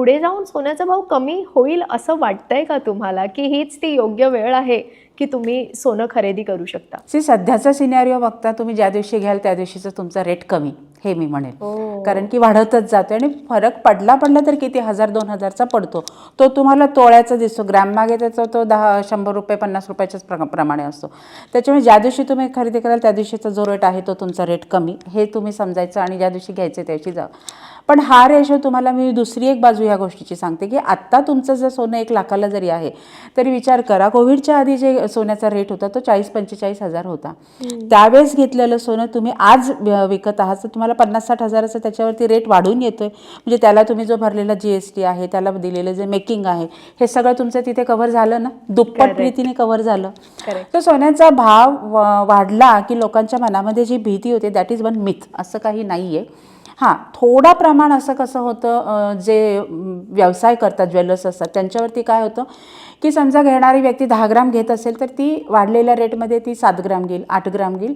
पुढे जाऊन सोन्याचा भाव कमी होईल असं वाटतंय का तुम्हाला? की हीच ती योग्य वेळ आहे की तुम्ही सोनं खरेदी करू शकता? सी सध्याचा सिनॅरिओ बघता तुम्ही ज्या दिवशी घ्याल त्या दिवशीचं तुमचा रेट कमी हे मी म्हणेन हो. कारण की वाढतच जातो आणि फरक पडला पडला तर किती? हजार दोन हजारचा पडतो. तो तुम्हाला तोळ्याचा दिसतो. ग्रॅम मागे त्याचा तो दहा शंभर रुपये पन्नास रुपयाच्याच प्र प्रमाणे असतो. त्याच्यामुळे ज्या दिवशी तुम्ही खरेदी कराल त्या दिवशीचा जो रेट आहे तो तुमचा रेट कमी हे तुम्ही समजायचं आणि ज्या दिवशी घ्यायचं त्या दिवशी जा. पण हा रेशो तुम्हाला मी दुसरी एक बाजू ह्या गोष्टीची सांगते की आत्ता तुमचं जर सोनं एक लाखाला जरी आहे तरी विचार करा. कोविडच्या आधी जे सोन्याचा रेट होता तो चाळीस पंचेचाळीस हजार होता. त्यावेळेस घेतलेलं सोनं तुम्ही आज विकत आहात तर तुम्हाला पन्नास साठ हजाराचा त्याच्यावरती रेट वाढून येतोय. म्हणजे त्याला तुम्ही जो भरलेला जी एस टी आहे त्याला दिलेलं जे मेकिंग आहे हे सगळं तुमचं तिथे कव्हर झालं ना? दुप्पट. रीतीने कव्हर झालं. तर सोन्याचा भाव वाढला की लोकांच्या मनामध्ये जी भीती होते दॅट इज वन मिथ असं काही नाही आहे हां थोडा प्रमाण असं कसं होतं जे व्यवसाय करतात ज्वेलर्स असतात त्यांच्यावरती काय होतं की समजा घेणारी व्यक्ती दहा ग्राम घेत असेल तर ती वाढलेल्या रेटमध्ये ती सात ग्राम घेईल आठ ग्राम घेईल.